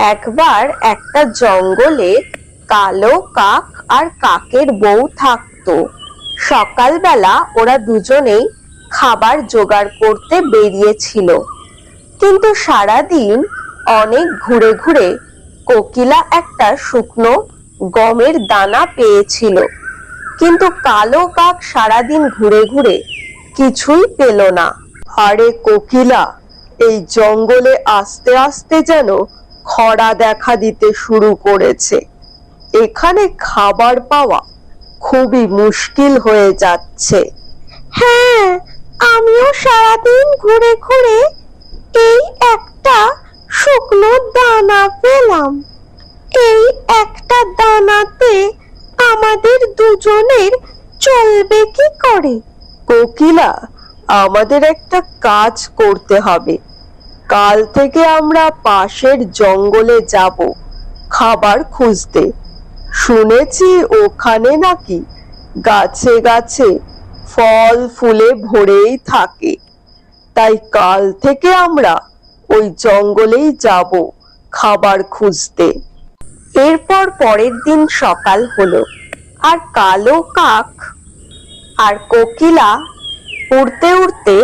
একবার একটা জঙ্গলে কালো কাক আর কাকের বউ থাকতো। সকালবেলা ওরা দুজনেই খাবার জোগাড় করতে বেরিয়েছিল। কিন্তু সারাদিন অনেক ঘুরে ঘুরে কোকিলা একটা শুকনো গমের দানা পেয়েছিল। কিন্তু কালো কাক সারাদিন ঘুরে ঘুরে কিছুই পেল না। আরে কোকিলা, এই জঙ্গলে আস্তে আস্তে যেন খরা দেখা দিতে শুরু করেছে। এখানে খাবার পাওয়া খুবই মুশকিল হয়ে যাচ্ছে। হ্যাঁ আমিও সারাদিন ঘুরে ঘুরে এই একটা শুকনো দানা পেলাম। এই একটা দানাতে আমাদের দুজনের চলবে কি করে? কোকিলা, আমাদের একটা কাজ করতে হবে। কাল থেকে আমরা পাশের জঙ্গলে যাব খাবার খুঁজতে। শুনেছি ওখানে নাকি গাছে গাছে ফল ফুলে ভরেই থাকে। তাই কাল থেকে আমরা ওই জঙ্গলেই যাব খাবার খুঁজতে। এরপর পরের দিন সকাল হলো। আর কালো কাক আর কোকিলা উড়তে উড়তে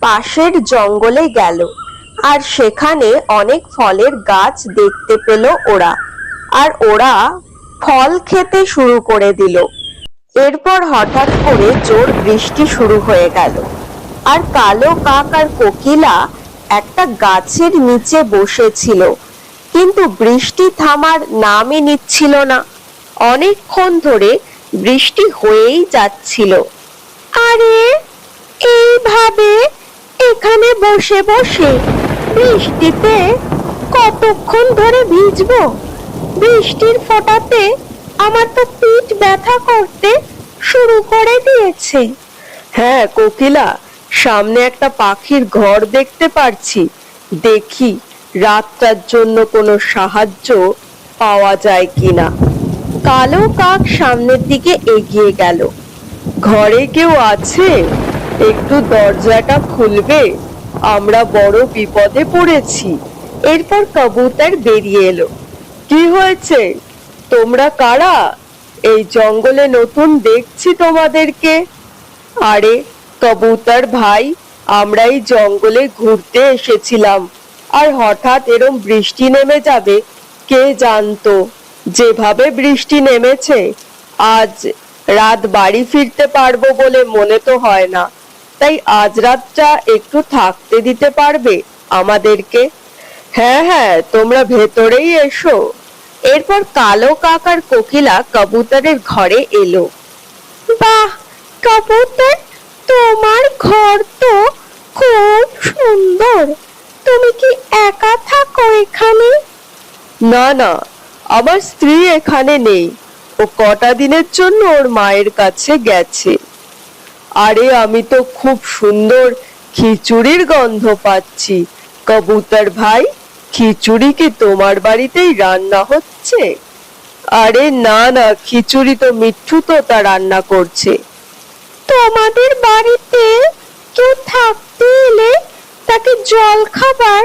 পাশের জঙ্গলে গেল। আর সেখানে অনেক ফলের গাছ দেখতে পেল ওরা। আর ওরা ফল খেতে শুরু করে দিল। এরপর হঠাৎ করে জোর বৃষ্টি শুরু হয়ে গেল। আর কালো কাক আর কোকিলা একটা গাছের নিচে বসেছিল। কিন্তু বৃষ্টি থামার নামই নিচ্ছিল না। অনেকক্ষণ ধরে বৃষ্টি হয়েই যাচ্ছিল। আরে, এইভাবে এখানে বসে বসে বৃষ্টিতে কতক্ষণ ধরে ভিজবো? বৃষ্টির ফোঁটাতে আমার তো পিঠ ব্যথা করতে শুরু করে দিয়েছে। হ্যাঁ কোকিলা সামনে একটা পাখির ঘর দেখতে পারছি। দেখি রাতটার জন্য কোনো সাহায্য পাওয়া যায় কিনা। কালো কাক সামনের দিকে এগিয়ে গেল। ঘরে কেউ আছে? একটু দরজাটা খুলবে? আমরা বড় বিপদে পড়েছি। এরপর কবুতর বেরিয়ে এলো। কি হয়েছে? তোমরা কারা? এই জঙ্গলে নতুন দেখছি তোমাদেরকে। আরে, কবুতর ভাই, আমরা এই জঙ্গলে ঘুরতে এসেছিলাম আর হঠাৎ এরম বৃষ্টি নেমে যাবে, কে জানতো? যেভাবে বৃষ্টি নেমেছে, আজ রাত বাড়ি ফিরতে পারব বলে মনে তো হয় না। তাই আজ রাতটা একটু থাকতে দিতে পারবে আমাদেরকে? হ্যাঁ হ্যাঁ তোমরা ভেতরেই এসো। এরপর কালো কাকার কোকিলা কবুতরের ঘরে এলো। বাহ, কবুতর! তোমার ঘর তো খুব সুন্দর। তুমি কি একা থাকো এখানে? না না, আমার স্ত্রী এখানে নেই। ও কটা দিনের জন্য ওর মায়ের কাছে গেছে। আরে আমি তো খুব সুন্দর খিচুড়ির গন্ধ পাচ্ছি। কবুতর ভাই, খিচুড়ি কি তোমার বাড়িতেই রান্না হচ্ছে? আরে না না, খিচুড়ি তো মিঠু তো তা রান্না করছে। তোমাদের বাড়িতে কেউ থাকতে এলে তাকে জল খাবার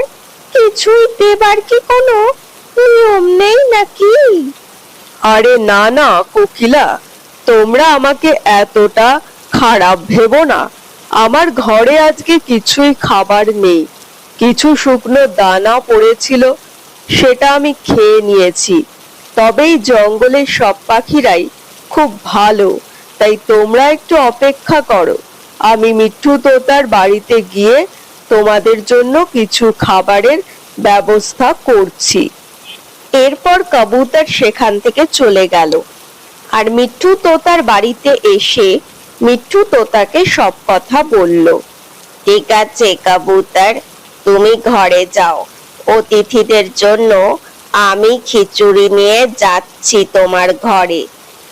কিছুই দেবার কি কোনো নিয়ম নেই নাকি? আরে না না, কোকিলা, তোমরা আমাকে এতটা খারাপ ভেবো না। আমার ঘরে আজকে কিছুই খাবার নেই। কিছু শুকনো দানা পড়েছিল, সেটা আমি খেয়ে নিয়েছি। তবেই জঙ্গলের সব পাখিরাই খুব ভালো, তাই তোমরা একটু অপেক্ষা করো। আমি মিঠু তোতার বাড়িতে গিয়ে তোমাদের জন্য কিছু খাবারের ব্যবস্থা করছি। এরপর কবুতর সেখান থেকে চলে গেল। আর মিঠু তোতার বাড়িতে এসে মিঠু তোতাকে সব কথা বলল। ঠিক আছে কবুতর, তুমি ঘরে যাও। অতিথিদের জন্য আমি খিচুড়ি নিয়ে যাচ্ছি তোমার ঘরে।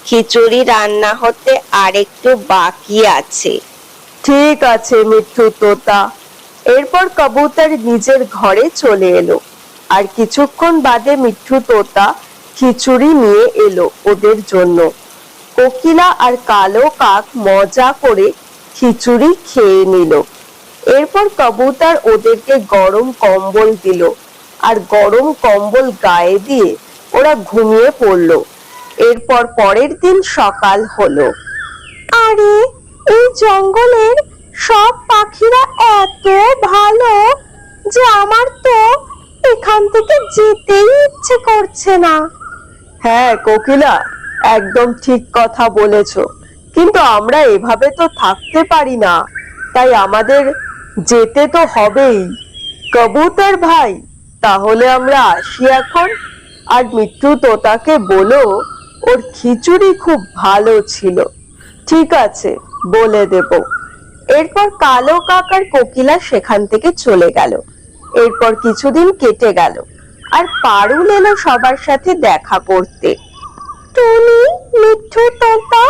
খিচুড়ি রান্না হতে আরেকটু বাকি আছে। ঠিক আছে মিঠু তোতা। এরপর কবুতর নিজের ঘরে চলে এলো। আর কিছুক্ষণ বাদে মিঠু তোতা খিচুড়ি নিয়ে এলো ওদের জন্য। কোকিলা আর কালো কাক মজা করে খিচুড়ি খেয়ে নিল। এরপর কবুতর ওদেরকে গরম কম্বল দিল আর গরম কম্বল গায়ে দিয়ে ওরা ঘুমিয়ে পড়ল। এরপর পরের দিন সকাল হলো। আরে এই জঙ্গলের সব পাখিরা এত ভালো যে আমার তো এখান থেকে যেতেই ইচ্ছে করছে না। হ্যাঁ কোকিলা একদম ঠিক কথা বলেছ। কিন্তু আমরা এভাবে তো থাকতে পারি না। তাই আমাদের যেতে তো হবেই। কবুতর ভাই, তাহলে আমরা আসি এখন। আর মৃত্যু তোতাকে বলো, ওর খিচুড়ি খুব ভালো ছিল। ঠিক আছে, বলে দেব। এরপর কালো কাকার কোকিলা সেখান থেকে চলে গেল। এরপর কিছুদিন কেটে গেল। আর পারুল এলো সবার সাথে দেখা করতে। টুনি, মিঠু তোতা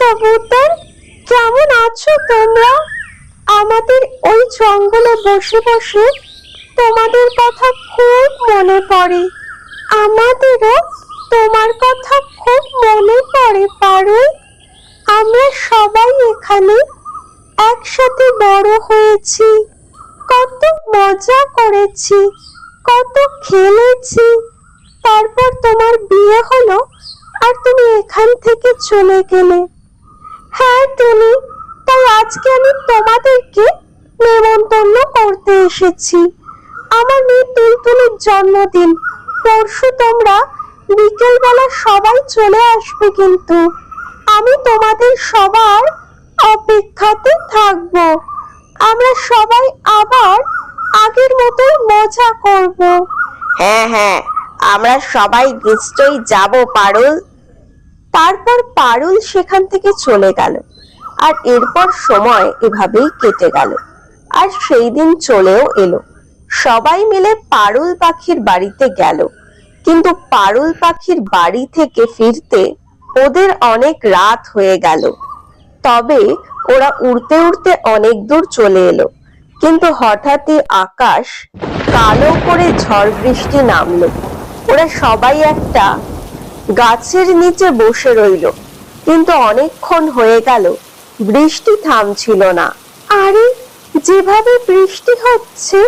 কবুতর, কেমন আছো তোমরা? আমাদের ওই জঙ্গলে বসে বসে তোমাদের কথা খুব মনে পড়ে। আমাদেরও তোমার কথা খুব মনে পড়ে, পারুল। আমরা সবাই এখানে একসাথে বড় হয়েছি। কত মজা করেছি, কত খেলেছি। তারপর তোমার বিয়ে হলো আর তুমি এখান থেকে চলে গেলে। হ্যাঁ টুনি, তাই আজকে আমি তোমাদেরকে নেমন্তন্ন করতে এসেছি। আমার মেয়ে তুলতুলির জন্মদিন। পরশু তোমরা বিকেলবেলা সবাই চলে আসবে কিন্তু। আমি তোমাদের সবার অপেক্ষাতে থাকব। আমরা সবাই আবার আগের মতোই মজা করব। হ্যাঁ হ্যাঁ আমরা সবাই নিশ্চয়ই যাব, পারুল। তারপর পারুল সেখান থেকে চলে গেল। আর এরপর সময় এভাবেই কেটে গেল। আর সেই দিন চলেও এলো। সবাই মিলে পারুল পাখির বাড়িতে গেল। কিন্তু পারুল পাখির বাড়ি থেকে ফিরতে ওদের অনেক রাত হয়ে গেল। তবে ওরা উড়তে উড়তে অনেক দূর চলে এলো। কিন্তু হঠাৎই আকাশ কালো করে ঝড় বৃষ্টি নামলো। ওরা সবাই একটা গাছের নিচে বসে রইল। কিন্তু অনেকক্ষণ হয়ে গেল, বৃষ্টি থামছিল না। আরে, যেভাবে বৃষ্টি হচ্ছে,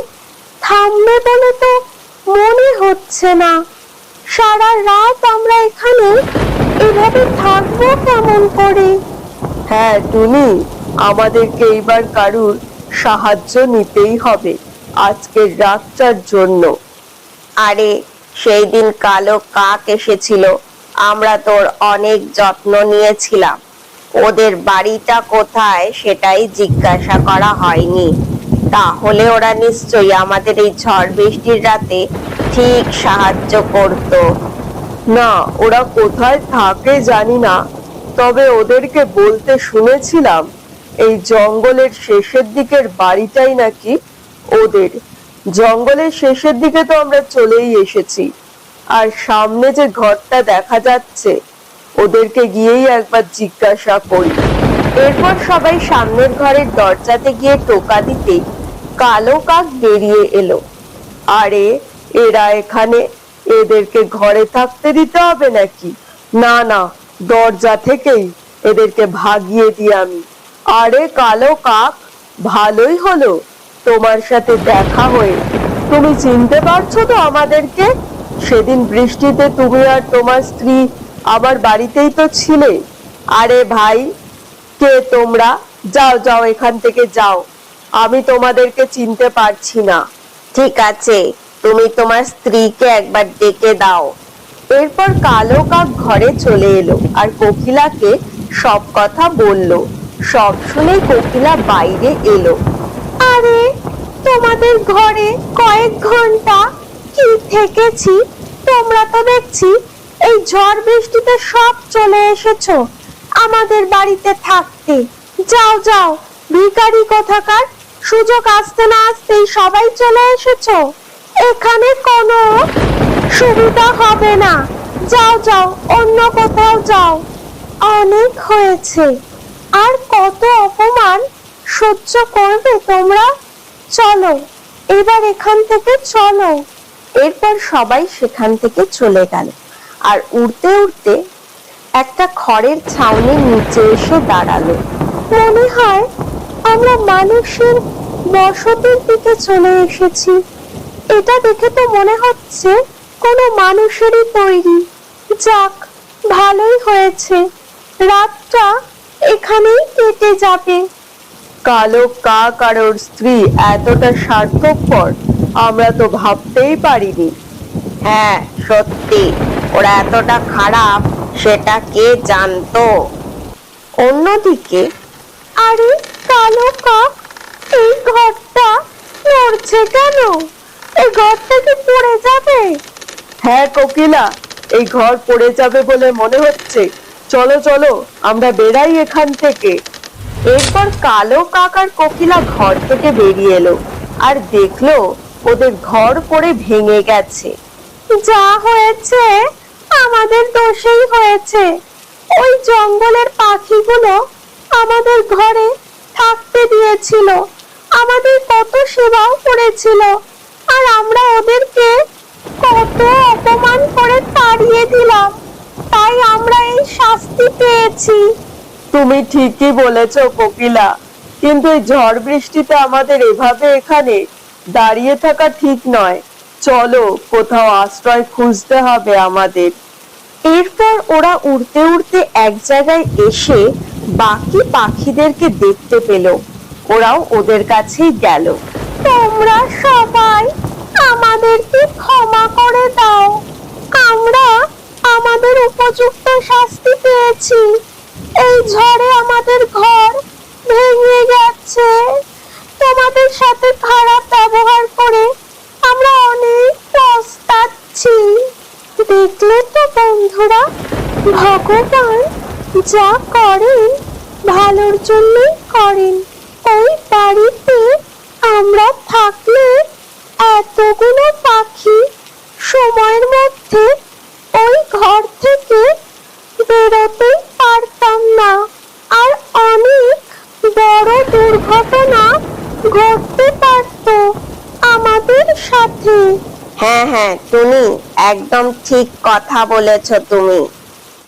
থামবে বলে তো মনে হচ্ছে না। সারা রাত আমরা এখানে এভাবে থাকব কেমন করে? হ্যাঁ টুনি, আমাদেরকে এইবার কারুর সাহায্য নিতেই হবে আজকের রাতটার জন্য। আরে, সেই দিন কালো কাক এসেছিল। আমরা তোর অনেক যত্ন নিয়েছিলাম। ওদের বাড়িটা কোথায় সেটাই জিজ্ঞাসা করা হয়নি। তাহলে ওরা নিশ্চয়ই আমাদের এই ঝড় বৃষ্টির রাতে ঠিক সাহায্য করত। না, ওরা কোথায় থাকে জানি না, তবে ওদেরকে বলতে শুনেছিলাম, এই জঙ্গলের শেষের দিকের বাড়িটাই নাকি ওদের। জঙ্গলের শেষের দিকে তো আমরা চলেই এসেছি। আর সামনে যে ঘরটা দেখা যাচ্ছে, ওদেরকে গিয়েই একবার জিজ্ঞাসা করি। এরপর সবাই সামনের ঘরের দরজাতে গিয়ে টোকা দিতেই কালো কাক বেরিয়ে এলো। আরে, এরা এখানে? এদেরকে ঘরে থাকতে দিতে হবে নাকি? না না, দরজা থেকেই এদেরকে ভাগিয়ে দিই আমি। আরে, কালো কাক, ভালোই হলো। তোমার সাথে দেখা হয়ে। তুমি চিনতে পারছ তো আমাদেরকে? সেদিন বৃষ্টিতে তুমি আর তোমার স্ত্রী আমার বাড়িতেই তো ছিলে। আরে ভাই কে তোমরা? যাও যাও এখান থেকে যাও। আমি তোমাদেরকে চিনতে পারছি না। ঠিক আছে তুমি তোমার স্ত্রীকে একবার ডেকে দাও। এরপর কালো কাক ঘরে চলে এলো আর কোকিলাকে সব কথা বলল। সব শুনে কোকিলা বাইরে এলো। আরে তোমাদের ঘরে কয়েক ঘণ্টা থেকেছি, তোমরা তো দেখছি এই ঝড় বৃষ্টিতে সব চলে এসেছ। আমাদের বাড়িতে থাকতে। যাও যাও, ভিখারি কোথাকার? সুযোগ আসতে না আসতেই সবাই চলে এসেছ। এখানে কোনো সুবিধা হবে না। যাও যাও, অন্য কোথাও যাও। অনেক হয়েছে। আর কত অপমান সহ্য করবে তোমরা? চলো, এবার এখান থেকে চলো। এরপর সবাই সেখান থেকে চলে গেল। আর উড়তে উড়তে একটা খড়ের ছাউনির নিচে এসে দাঁড়াল। মনে হয় আমরা মানুষের বসতির দিকে চলে এসেছি। এটা দেখে তো মনে হচ্ছে কোনো মানুষেরই তৈরি। যাক, ভালোই হয়েছে। রাতটা এখানেই কেটে যাবে। কালো কাক আর ওর স্ত্রী এতটা স্বার্থপর আমরা তো ভাবতেই পারিনি। হ্যাঁ সত্যি। ওরা এতটা খারাপ, সেটা কে জানতো? অন্যদিকে, আরে কালো কাক, এই ঘরটা নড়ছে কেন? এই ঘরটা কি পড়ে যাবে? হ্যাঁ কোকিলা, এই ঘর পড়ে যাবে বলে মনে হচ্ছে। চলো চলো, আমরা বেরাই এখান থেকে। এরপর কালো কাক আর কোকিলা ঘর থেকে বেরিয়ে এলো। আর দেখল ওদের ঘর পড়ে ভেঙে গেছে। যা হয়েছে, আমাদের দোষেই হয়েছে। ওই জঙ্গলের পাখিগুলো আমাদের ঘরে থাকতে দিয়েছিল। আমাদের কত সেবাও করেছিল। আর আমরা ওদেরকে কত অপমান করে তাড়িয়ে দিলাম। তাই আমরা এই শাস্তি পেয়েছি। তুমি ঠিকই বলেছ, কোকিলা। কিন্তু এই ঝড় বৃষ্টিতে আমাদের এভাবে এখানে দাঁড়িয়ে থাকা ঠিক নয়। চলো, কোথাও আশ্রয় খুঁজতে হবে আমাদের। এরপর ওরা উড়তে উড়তে এক জায়গায় এসে বাকি পাখিদেরকে দেখতে পেল। ওরাও ওদের কাছেই গেল। তোমরা সবাই আমাদেরকে ক্ষমা করে দাও। আমরা আমাদের উপযুক্ত শাস্তি পেয়েছি। এই ঝড়ে আমাদের ঘর ভেঙে গেছে তোমাদের সাথে খারাপ ব্যবহার করে আমরা অনেক পস্তাচ্ছি দেখলে তো বন্ধুরা, ভগবান যা করেন, ভালোর জন্যই করেন। ওই বাড়িতে আমরা থাকলে এতগুলো পাখি সময়ের মধ্যে ওই ঘর থেকে বেরোতেই পারতাম না। আর অনেক বড় দুর্ঘটনা ঘটতে পারত আমাদের সাথে। হ্যাঁ হ্যাঁ তুমি একদম ঠিক কথা বলেছ তুমি।